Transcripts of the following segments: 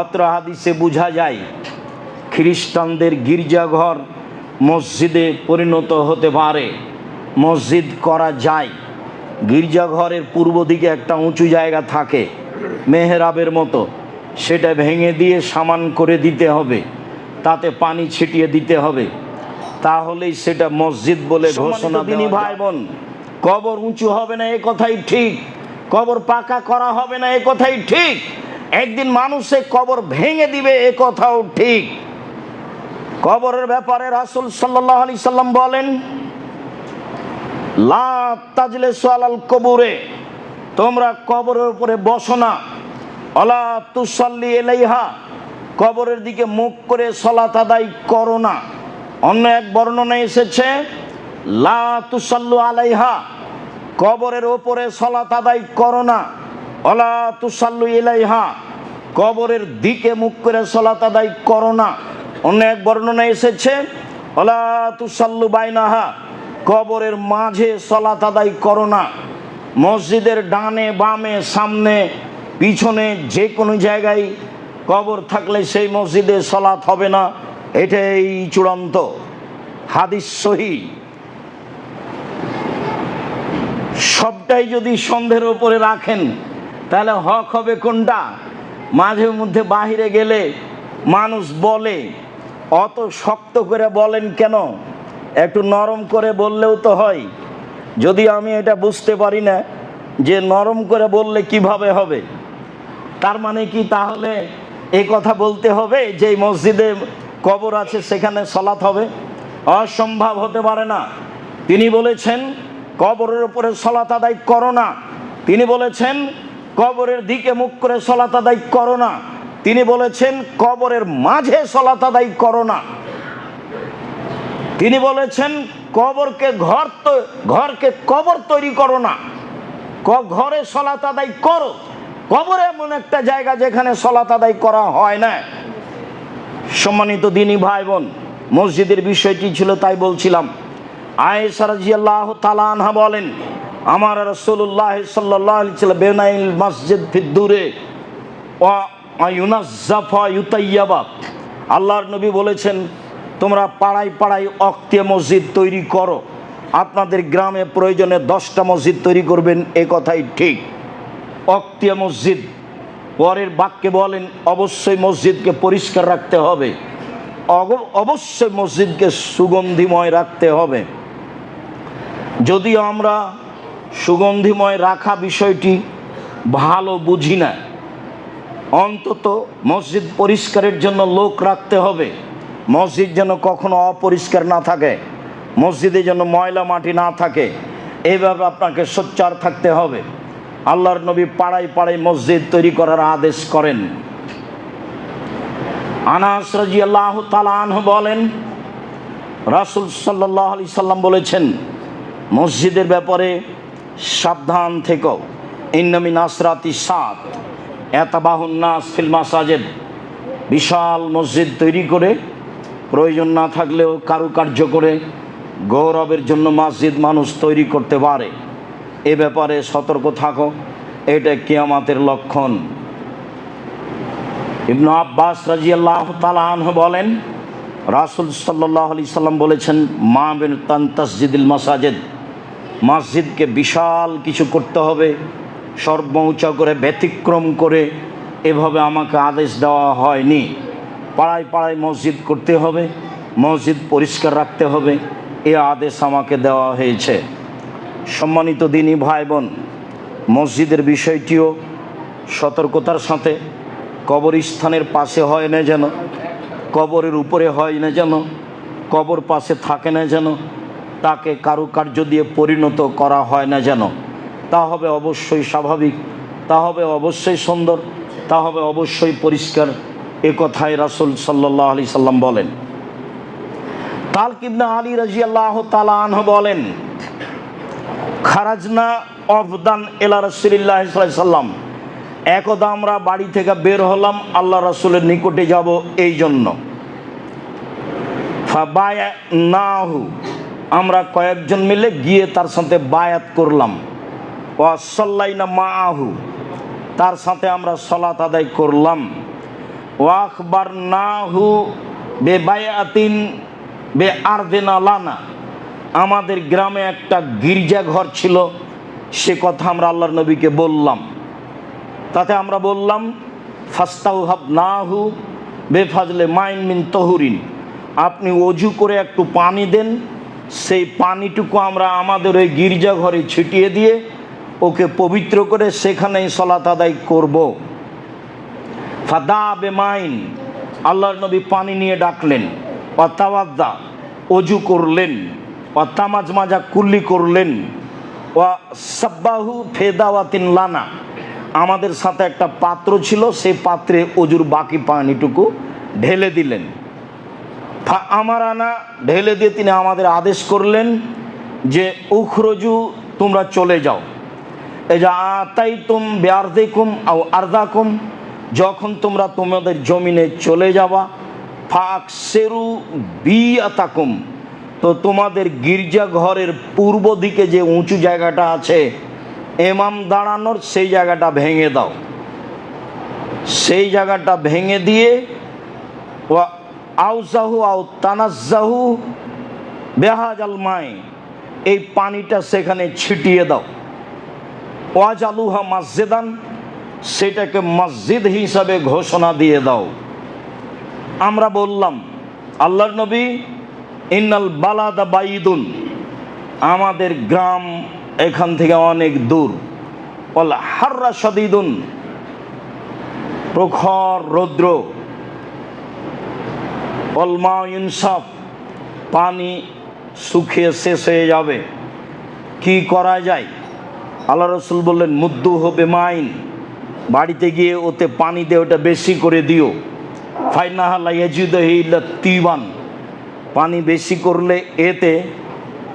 অত্র হাদিসে বোঝা যায় খ্রিস্টানদের গির্জাঘর মসজিদে পরিণত হতে পারে। মসজিদ করা যায় গির্জাঘরের পূর্ব দিকে একটা উঁচু জায়গা থাকে মেহরাবের মতো। সেটা ভেঙে দিয়ে সামান করে দিতে হবে তাতে পানি ছিটিয়ে দিতে হবে। তাহলেই সেটা মসজিদ বলে ঘোষণা দিনী ভাই বোন কবর উঁচু হবে না এ কথাই ঠিক। কবর পাকা করা হবে না এ কথাই ঠিক। একদিন মানুষে কবর ভেঙে দিবে, এ কথাও ঠিক। কবরের ব্যাপারে রাসুল সাল্লাহ আলি সাল্লাম বলেন, লা তাজলে সোয়ালাল কবরে, তোমরা কবরের উপরে বসো না। অলা তুসাল্লি এলাইহা কবরের দিকে মুখ করে সলাত আদায় করো না। অন্য এক বর্ণনা এসেছে, লা তুসাল্লু আলাইহা, কবরের ওপরে সলাত আদায় করো না। অলা তুসাল্লু এলাইহা কবরের দিকে মুখ করে সলাত আদায় করো না। অন্য এক বর্ণনা এসেছে, অলা তুসাল্লু বাইনাহা, কবরের মাঝে সলাত আদায় করো না। মসজিদের ডানে, বামে, সামনে, পিছনে যে কোনো জায়গায় কবর থাকলে সেই মসজিদে সলাৎ হবে না। এটাই চূড়ান্ত হাদিস সহি। সবটাই যদি সন্দেহের ওপরে রাখেন তাহলে হক হবে কোনটা? মাঝে মধ্যে বাহিরে গেলে মানুষ বলে। অত শক্ত করে বলেন কেন? একটু নরম করে বললেও তো হয়। যদি আমি এটা বুঝতে পারি না, যে নরম করে বললে কীভাবে হবে? তার মানে কি তাহলে এই কথা বলতে হবে যে মসজিদে কবর আছে সেখানে সলাৎ হবে? অসম্ভব হতে পারে না। তিনি বলেছেন, কবরের উপরে সলাত আদায় করো না। তিনি বলেছেন কবরের দিকে মুখ করে সলাত আদায় করো না। তিনি বলেছেন, কবরের মাঝে সলাত আদায় করো না। তিনি বলেছেন, কবরকে ঘর ঘরকে কবর তৈরি করো না। ঘরে সলাত আদায় করো। কবর এমন একটা জায়গা যেখানে সলাত আদায় করা হয় না। সম্মানিত দিনী ভাই বোন মসজিদের বিষয়টি ছিল তাই বলছিলাম। আয়েশা রাজিয়াল্লাহ তালানহা বলেন আমার রসুল্লাহ সাল্লাহ বেনাইল মসজিদ ফিদ্দুরে আল্লাহর নবী বলেছেন, তোমরা পাড়ায় পাড়ায় অক্তিয়া মসজিদ তৈরি করো। আপনাদের গ্রামে প্রয়োজনে দশটা মসজিদ তৈরি করবেন, এ কথাই ঠিক। অক্তিয়া মসজিদ, পরের বাক্যে বলেন, অবশ্যই মসজিদকে পরিষ্কার রাখতে হবে। অবশ্যই মসজিদকে সুগন্ধিময় রাখতে হবে। যদিও আমরা সুগন্ধিময় রাখা বিষয়টি ভালো বুঝি না। অন্তত মসজিদ পরিষ্কারের জন্য লোক রাখতে হবে। মসজিদ যেন কখনো অপরিষ্কার না থাকে। মসজিদে যেন ময়লা মাটি না থাকে। এইভাবে আপনাকে সোচ্চার থাকতে হবে। আল্লাহর নবী পাড়ায় পাড়ায় মসজিদ তৈরি করার আদেশ করেন। আনাস রাজি আল্লাহ তালাহ বলেন, রাসুল সাল্লাহ আলি সাল্লাম বলেছেন, মসজিদের ব্যাপারে সাবধান থেকো। ইন্নামি নাসরাতি সাত। এতাবাহুন নাস ফিল্মা সাজেদ বিশাল মসজিদ তৈরি করে, প্রয়োজন না থাকলেও কারুকার্য করে গৌরবের জন্য মসজিদ মানুষ তৈরি করতে পারে। এ ব্যাপারে সতর্ক থাকো, এটা কিয়ামাতের লক্ষণ। ইবনু আব্বাস রাজিয়াল্লাহ তালাহ বলেন, রাসুল সাল্লাহ আলি সাল্লাম বলেছেন, মা বিন তান তসজিদুল মাসাজেদ। মসজিদকে বিশাল কিছু করতে হবে সর্বোচ্চ করে, ব্যতিক্রম করে, এভাবে আমাকে আদেশ দেওয়া হয়নি। পাড়ায় পাড়ায় মসজিদ করতে হবে, মসজিদ পরিষ্কার রাখতে হবে, এ আদেশ আমাকে দেওয়া হয়েছে। সম্মানিত দিনী ভাই বোন মসজিদের বিষয়টিও সতর্কতার সাথে, কবরস্থানের পাশে হয় না যেন, কবরের উপরে হয় না যেন, কবর পাশে থাকে না যেন তাকে কারুকার্য দিয়ে পরিণত করা হয় না যেন। তা হবে অবশ্যই স্বাভাবিক, তা হবে অবশ্যই সুন্দর, তা হবে অবশ্যই পরিষ্কার। এ কথাই রাসুল সাল্লাহ আলি সাল্লাম বলেন। তালকিবনা আলী রাজিয়াল্লাহ তালাহ বলেন, খারাজনা অফদান এলা রসুলিল্লাহ সাল্লাম। একদা আমরা বাড়ি থেকে বের হলাম, আল্লাহ রাসুলের নিকটে যাব এই জন্য। নাহু আমরা কয়েকজন মিলে গিয়ে তার সাথে বায়াত করলাম। ওয়াসাল্লাইনা মা আহু তার সাথে আমরা সলাত আদায় করলাম। ওয়াকবার নাহু বে বায়াতিন বে আরদেনা লানা, আমাদের গ্রামে একটা গির্জা ঘর ছিল, সে কথা আমরা আল্লাহর নবীকে বললাম। তাতে আমরা বললাম ফাস্তাউ হাব নাহু বেফাজলে মাইন মিন তহুরিন, আপনি অজু করে একটু পানি দেন সেই পানিটুকু আমরা আমাদের ওই গির্জাঘরে ছিটিয়ে দিয়ে ওকে পবিত্র করে সেখানেই সলাত আদায় করব। ফাদা বেমাইন, আল্লাহর নবী পানি নিয়ে ডাকলেন অতাওয়াদ্দা অজু করলেন অতামাজ মাজা কুল্লি করলেন ও সাব্বাহু ফেদাওয়াতিন লানা। আমাদের সাথে একটা পাত্র ছিল, সেই পাত্রে অজুর বাকি পানিটুকু ঢেলে দিলেন। আমার আনা ঢেলে দিয়ে তিনি আমাদের আদেশ করলেন যে, উখরজু, তোমরা চলে যাও। এই যে আতাই তুম বেয়ারদেকুম আও আর্দাকুম, যখন তোমরা তোমাদের জমিনে চলে যাবা ফাক সেরু বি আতাকুম তো তোমাদের গির্জা ঘরের পূর্ব দিকে যে উঁচু জায়গাটা আছে, এমাম দাঁড়ানোর সেই জায়গাটা ভেঙে দাও। সেই জায়গাটা ভেঙে দিয়ে আউজাহু আউ তানাজাহু বেহাজ আল মাই, এই পানিটা সেখানে ছিটিয়ে দাও। ওয়াজ আলুহা মসজিদান, সেটাকে মসজিদ হিসাবে ঘোষণা দিয়ে দাও। আমরা বললাম, আল্লাহর নবী, ইন্নাল বালাদা বাইদুন আমাদের গ্রাম এখান থেকে অনেক দূর। বল হাররা সদিদুন প্রখর রৌদ্র। অলমা ইনসাফ, পানি শুকিয়ে শেষ হয়ে যাবে। কি করা যায়? আল্লাহ রসুল বললেন, মুদ্দু হবে মাইন। বাড়িতে গিয়ে ওতে পানি দিয়ে ওটা বেশি করে দিও। ফাইনাহাল্লা তিবান পানি বেশি করলে এতে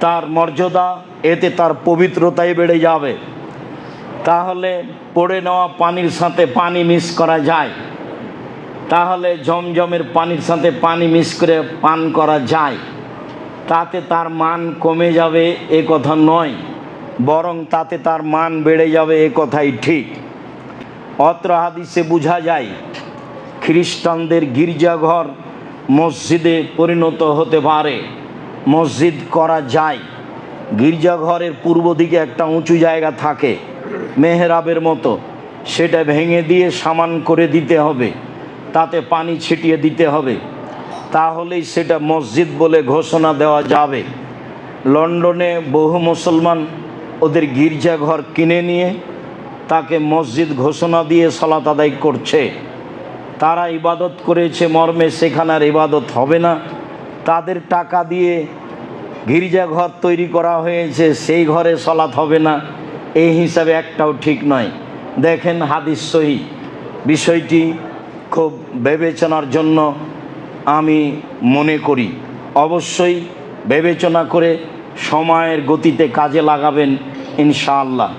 তার মর্যাদা, এতে তার পবিত্রতাই বেড়ে যাবে। তাহলে পড়ে নেওয়া পানির সাথে পানি মিস করা যায়। তাহলে জমজমের পানির সাথে পানি মিক্স করে পান করা যায়। তাতে তার মান কমে যাবে এ কথা নয়, বরং তাতে তার মান বেড়ে যাবে এ কথাই ঠিক। অত্র হাদিসে বোঝা যায়, খ্রিস্টানদের গির্জাঘর মসজিদে পরিণত হতে পারে, মসজিদ করা যায়। গির্জাঘরের পূর্ব দিকে একটা উঁচু জায়গা থাকে, মেহরাবের মতো, সেটা ভেঙে দিয়ে সামান করে দিতে হবে। তাতে পানি ছিটিয়ে দিতে হবে। তাহলেই সেটা মসজিদ বলে ঘোষণা দেওয়া যাবে। লন্ডনে বহু মুসলমান ওদের গির্জাঘর কিনে নিয়ে তাকে মসজিদ ঘোষণা দিয়ে সালাত আদায় করছে। তারা ইবাদত করেছে, মর্মে সেখানে আর ইবাদত হবে না। তাদের টাকা দিয়ে গির্জাঘর তৈরি করা হয়েছে, সেই ঘরে সলাৎ হবে না। এই হিসাবে একটাও ঠিক নয়। দেখেন হাদিস সহি। বিষয়টি খুব বিবেচনার জন্য আমি মনে করি অবশ্যই বিবেচনা করে সময়ের গতিতে কাজে লাগাবেন ইনশাআল্লাহ।